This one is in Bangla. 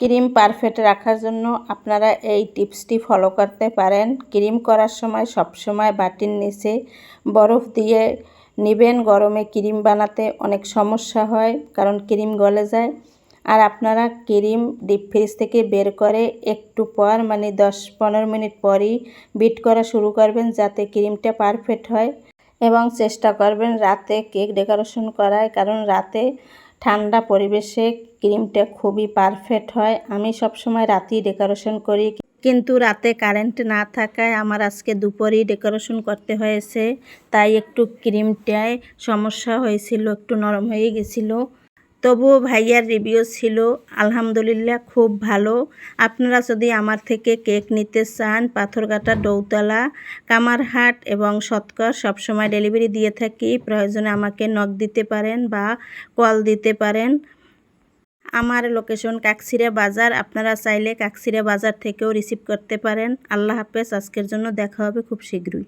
ক্রিম পারফেক্ট রাখার জন্য আপনারা এই টিপসটি ফলো করতে পারেন। ক্রিম করার সময় সব সময় বাটির নিচে বরফ দিয়ে নেবেন। গরমে ক্রিম বানাতে অনেক সমস্যা হয়, কারণ ক্রিম গলে যায়। আর আপনারা ক্রিম ডিপ ফ্রিজ থেকে বের করে একটু পর মানে দশ পনেরো মিনিট পরই বিট করা শুরু করবেন যাতে ক্রিমটা পারফেক্ট হয়। এবং চেষ্টা করবেন রাতে কেক ডেকোরেশন করায় কারণ রাতে ঠান্ডা পরিবেশে ক্রিমটা খুবই পারফেক্ট হয়। আমি সবসময় রাতেই ডেকোরেশন করি। কিন্তু রাতে কারেন্ট না থাকায় আমার আজকে দুপুরেই ডেকোরেশন করতে হয়েছে। তাই একটু ক্রিমটায় সমস্যা হয়েছিল, একটু নরম হয়ে গেছিল। তবুও ভাইয়ার রিভিউ ছিল, আলহামদুলিল্লাহ, খুব ভালো। আপনারা যদি আমার থেকে কেক নিতে চান, পাথরঘাটা ডৌতলা কামারহাট এবং সৎকর সবসময় ডেলিভারি দিয়ে থাকি। প্রয়োজনে আমাকে নখ দিতে পারেন বা কল দিতে পারেন। আমার লোকেশন কাকসিরা বাজার। আপনারা চাইলে কাকসিরা বাজার থেকেও রিসিভ করতে পারেন। আল্লাহ হাফেজ, আজকের জন্য দেখা হবে খুব শীঘ্রই।